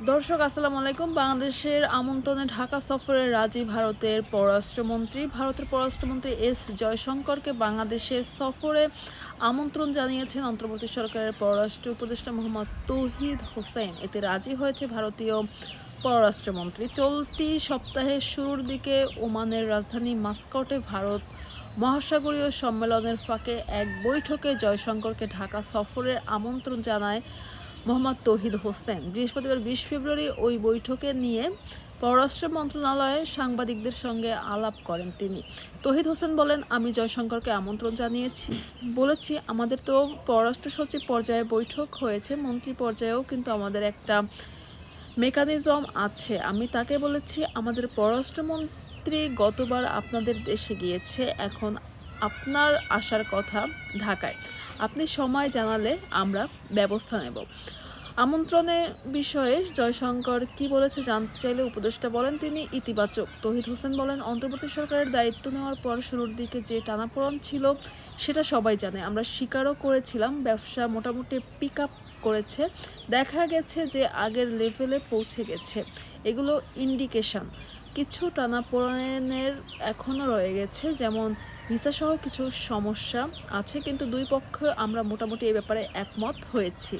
দর্শক, আসসালামু আলাইকুম। বাংলাদেশের আমন্ত্রণে ঢাকা সফরে রাজি ভারতের পররাষ্ট্রমন্ত্রী। ভারতের পররাষ্ট্রমন্ত্রী এস জয়শঙ্করকে বাংলাদেশে সফরে আমন্ত্রণ জানিয়েছেন অন্তর্বর্তী সরকারের পররাষ্ট্র উপদেষ্টা মোহাম্মদ তৌহিদ হোসেন। এতে রাজি হয়েছে ভারতীয় পররাষ্ট্রমন্ত্রী। চলতি সপ্তাহের শুরুর দিকে ওমানের রাজধানী মাস্কটে ভারত মহাসাগরীয় সম্মেলনের ফাঁকে এক বৈঠকে জয়শঙ্করকে ঢাকা সফরের আমন্ত্রণ জানায় মোহাম্মদ তৌহিদ হোসেন। বৃহস্পতিবার বিশ ফেব্রুয়ারি ওই বৈঠকে নিয়ে পররাষ্ট্র মন্ত্রণালয়ে সাংবাদিকদের সঙ্গে আলাপ করেন তিনি। তহিদ হোসেন বলেন, আমি জয়শঙ্করকে আমন্ত্রণ জানিয়েছি। বলেছি, আমাদের তো পররাষ্ট্র সচিব পর্যায়ে বৈঠক হয়েছে। মন্ত্রী পর্যায়েও কিন্তু আমাদের একটা মেকানিজম আছে। আমি তাকে বলেছি, আমাদের পররাষ্ট্রমন্ত্রী গতবার আপনাদের দেশে গিয়েছে। এখন আপনার আসার কথা ঢাকায়। আপনি সময় জানালে আমরা ব্যবস্থা নেব। আমন্ত্রণে বিষয়ে জয়শঙ্কর কি বলেছে জানতে চাইলে উপদেষ্টা বলেন, তিনি ইতিবাচক। তহিদ হোসেন বলেন, অন্তর্বর্তী সরকারের দায়িত্ব নেওয়ার পর শুরুর দিকে যে টানাপোড়ন ছিল, সেটা সবাই জানে। আমরা স্বীকারও করেছিলাম, ব্যবসা মোটামুটি পিক আপ করেছে। দেখা গেছে যে আগের লেভেলে পৌঁছে গেছে। এগুলো ইন্ডিকেশান কিছু টানাপোড়েনের এখনও রয়ে গেছে, যেমন ভিসাসহ কিছু সমস্যা আছে, কিন্তু দুই পক্ষ আমরা মোটামুটি এ ব্যাপারে একমত হয়েছি।